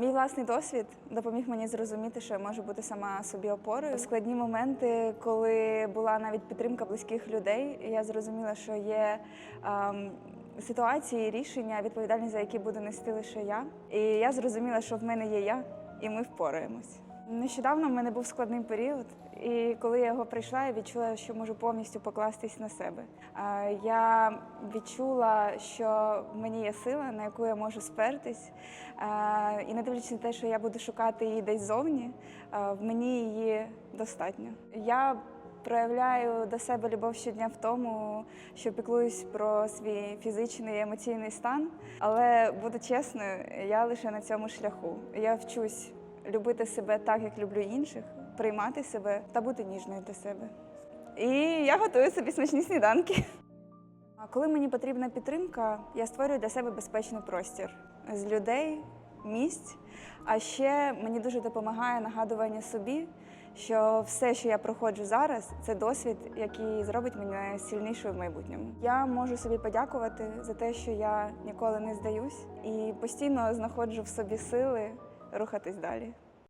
Мій власний досвід допоміг мені зрозуміти, що я можу бути сама собі опорою. Складні моменти, коли була навіть підтримка близьких людей, я зрозуміла, що є ем, ситуації, рішення, відповідальність за які буду нести лише я. І я зрозуміла, що в мене є я, і ми впораємось. Нещодавно в мене був складний період, і коли я його пройшла, я відчула, що можу повністю покластись на себе. Я відчула, що мені є сила, на яку я можу спертись. І не дивлячись на те, що я буду шукати її десь зовні, в мені її достатньо. Я проявляю до себе любов щодня в тому, що піклуюсь про свій фізичний і емоційний стан. Але буду чесною, я лише на цьому шляху. Я вчусь любити себе так, як люблю інших, приймати себе та бути ніжною до себе. І я готую собі смачні сніданки. А коли мені потрібна підтримка, я створюю для себе безпечний простір з людей, місць. А ще мені дуже допомагає нагадування собі, що все, що я проходжу зараз, це досвід, який зробить мене сильнішою в майбутньому. Я можу собі подякувати за те, що я ніколи не здаюсь і постійно знаходжу в собі сили рухатись далі.